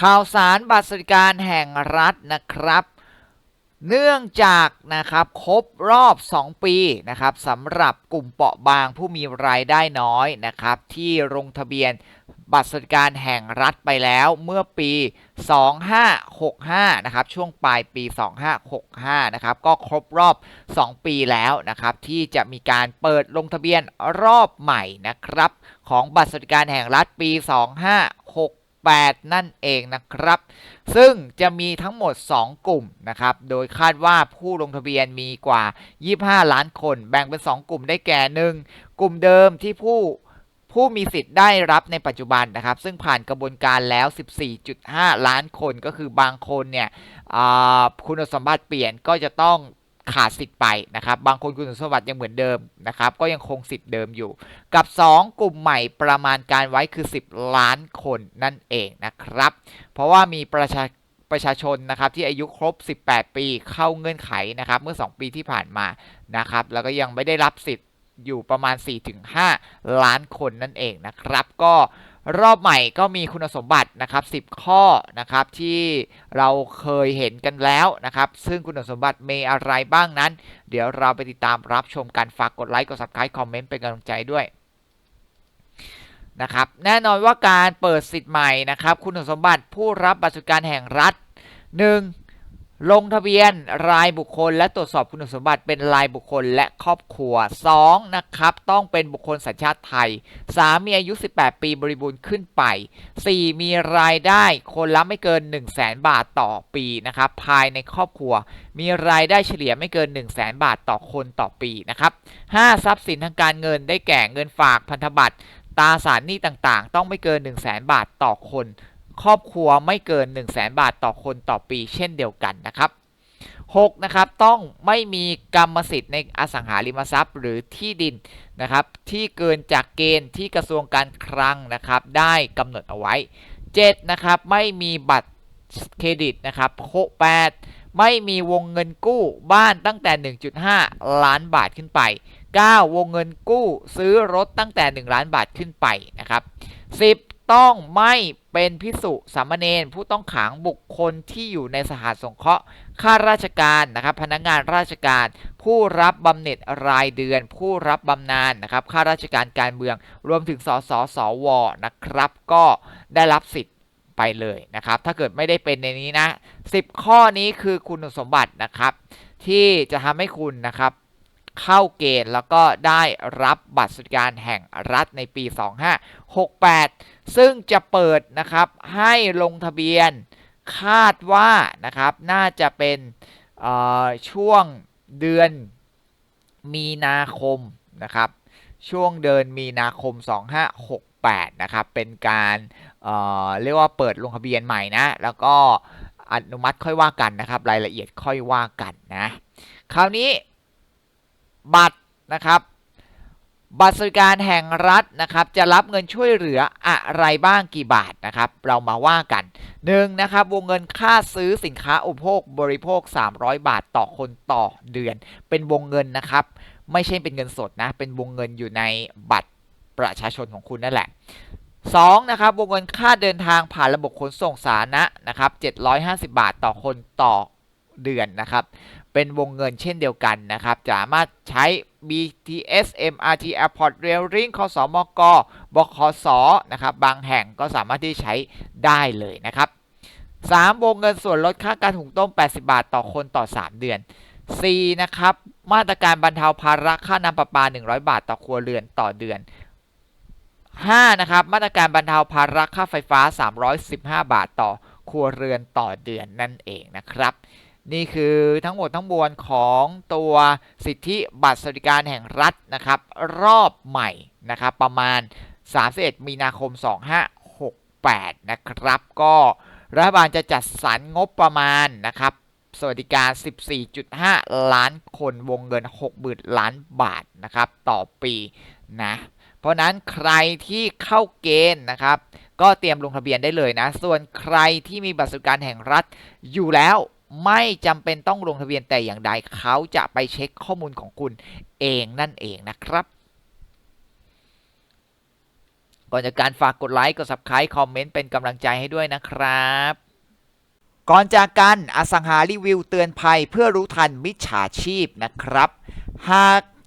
ข่าวสารบัตรสวัสดิการแห่งรัฐนะครับ เนื่องจากนะครับครบรอบ 2 ปีนะครับสำหรับกลุ่มเปราะบางผู้มีรายได้น้อยนะครับที่ลงทะเบียนบัตรสวัสดิการแห่งรัฐไปแล้วเมื่อปี 2565 นะครับ ช่วงปลายปี 2565 นะครับ ก็ครบรอบ 2 ปีแล้วนะครับ ที่จะมีการเปิดลงทะเบียนรอบใหม่นะครับ ของบัตรสวัสดิการแห่งรัฐปี 8 นั่นเองนะครับ ซึ่งจะมีทั้งหมด 2 กลุ่มนะครับ โดยคาดว่าผู้ลงทะเบียนมีกว่า 25 ล้านคน แบ่งเป็น 2 กลุ่มได้แก่1กลุ่มเดิมที่ผู้ผู้มีสิทธิ์ได้รับในปัจจุบันนะครับ ซึ่งผ่านกระบวนการแล้ว 14.5 ล้านคนก็คือบางคนเนี่ยคุณสมบัติเปลี่ยนก็จะต้อง ขาดสิทธิ์ไปนะครับ บางคนคุณสมบัติยังเหมือนเดิมนะครับ ก็ยังคงสิทธิ์เดิมอยู่ กับ 2 กลุ่มใหม่ประมาณการไว้คือ 10 ล้านคนนั่นเองนะครับ เพราะว่ามีประชาประชาชนนะครับที่อายุครบ 18 ปีเข้าเงื่อนไขนะครับเมื่อ 2 ปีที่ผ่านมานะครับ แล้วก็ยังไม่ได้รับสิทธิ์อยู่ประมาณ 4-5 ล้านคนนั่นเองนะครับ ก็ รอบใหม่ก็มีคุณสมบัตินะครับ 10 ข้อนะครับที่เราเคยเห็นกันแล้วนะครับ ซึ่งคุณสมบัติมีอะไรบ้างนั้น เดี๋ยวเราไปติดตามรับชมกันฝากกดไลค์กด subscribe คอมเมนต์เป็นกำลังใจด้วยนะครับแน่นอนว่าการเปิดสิทธิ์ใหม่นะครับ คุณสมบัติผู้รับบัตรสวัสดิการแห่งรัฐ 1. ลงทะเบียนรายบุคคล และตรวจสอบคุณสมบัติเป็นรายบุคคลและครอบครัว 2. นะครับ ต้องเป็นบุคคลสัญชาติไทย 3. มีอายุ 18 ปีบริบูรณ์ขึ้นไป 4. มีรายได้คนละไม่เกิน 1 0 0 0 0แบาทต่อปีนะครับ ภายในครอบครัว มีรายได้เฉลี่ยไม่เกิน 1 0 0 0 0แบาทต่อคนต่อปีนะครับ 5. ทรัพย์สินทางการเงินได้แก่เงินฝากพันธบัตรตราสารหนี้ต่างๆ ต้องไม่เกิน 1 0 0 0 0แบาทต่อคน ครอบครัวไม่เกิน 1 0 0 0 0แบาทต่อคนต่อปีเช่นเดียวกันนะครับ 6. นะครับต้องไม่มีกรรมสิทธิ์ในอสังหาริมทรัพย์หรือที่ดินนะครับที่เกินจากเกณฑ์ที่กระทรวงการคลังนะครับได้กำหนดเอาไว้ 7. นะครับไม่มีบัตรเครดิตนะครับ8ไม่มีวงเงินกู้บ้านตั้งแต่ 1.5 ล้านบาทขึ้นไป 9. วงเงินกู้ซื้อรถตั้งแต่ 1 ล้านบาทขึ้นไปนะครับ 10. ต้องไม่ เป็นพิสุสามเณรผู้ต้องขังบุคคลที่อยู่ในสถานสงเคราะห์ข้าราชการนะครับ พนักงานราชการ ผู้รับบำเหน็จรายเดือน ผู้รับบำนาญนะครับข้าราชการการเมือง รวมถึงสสสวนะครับ ก็ได้รับสิทธิ์ไปเลยนะครับ ถ้าเกิดไม่ได้เป็นในนี้นะ 10 ข้อนี้คือคุณสมบัตินะครับ ที่จะทำให้คุณนะครับ เข้าเกณฑ์แล้วก็ได้รับบัตรสวัสดิการแห่งรัฐในปี 2568 ซึ่งจะเปิดนะครับให้ลงทะเบียนคาดว่านะครับน่าจะเป็นช่วงเดือนมีนาคมนะครับช่วงเดือนมีนาคม 2568 นะครับ เป็นการเเรียกว่าเปิดลงทะเบียนใหม่นะ แล้วก็อนุมัติค่อยว่ากันนะครับ รายละเอียดค่อยว่ากันนะ คราวนี้ บัตรนะครับบัตรสวัสดิการแห่งรัฐนะครับจะรับเงินช่วยเหลืออะไรบ้างกี่บาทนะครับเรามาว่ากันหนึ่งนะครับวงเงินค่าซื้อสินค้าอุปโภคบริโภค 300 บาทต่อคนต่อเดือน เป็นวงเงินนะครับ ไม่ใช่เป็นเงินสดนะเป็นวงเงินอยู่ในบัตรประชาชนของคุณนั่นแหละ 2 นะครับวงเงินค่าเดินทางผ่านระบบขนส่งสาธารณะนะครับ750 บาทต่อคนต่อเดือนนะครับ เป็นวงเงินเช่นเดียวกันนะครับ สามารถใช้ BTS MRT Airport Rail Link คสมกบขสนะครับ บางแห่งก็สามารถที่ใช้ได้เลยนะครับ 3. วงเงินส่วนลดค่าการหุงต้ม 80 บาทต่อคนต่อ 3 เดือน 4. นะครับ มาตรการบรรเทาภาระค่าน้ำประปา 100 บาทต่อครัวเรือนต่อเดือน 5. นะครับ มาตรการบรรเทาภาระค่าไฟฟ้า 315 บาทต่อครัวเรือนต่อเดือนนั่นเองนะครับ นี่คือทั้งหมดทั้งมวลของตัวสิทธิบัตรสวัสดิการแห่งรัฐนะครับ รอบใหม่นะครับ ประมาณ 31 มีนาคม 2568 นะครับ ก็รัฐบาลจะจัดสรรงบประมาณนะครับ สวัสดิการ 14.5 ล้านคนวงเงิน 60,000 ล้านบาทนะครับ ต่อปีนะ เพราะนั้นใครที่เข้าเกณฑ์นะครับ ก็เตรียมลงทะเบียนได้เลยนะ ส่วนใครที่มีบัตรสวัสดิการแห่งรัฐอยู่แล้ว ไม่จำเป็นต้องลงทะเบียนแต่อย่างใดเขาจะไปเช็คข้อมูลของคุณเองนั่นเองนะครับ ก่อนจากการฝากกดไลค์กด subscribe คอมเมนต์เป็นกำลังใจให้ด้วยนะครับ ก่อนจากกันอสังหารีวิวเตือนภัยเพื่อรู้ทันมิจฉาชีพนะครับ หาก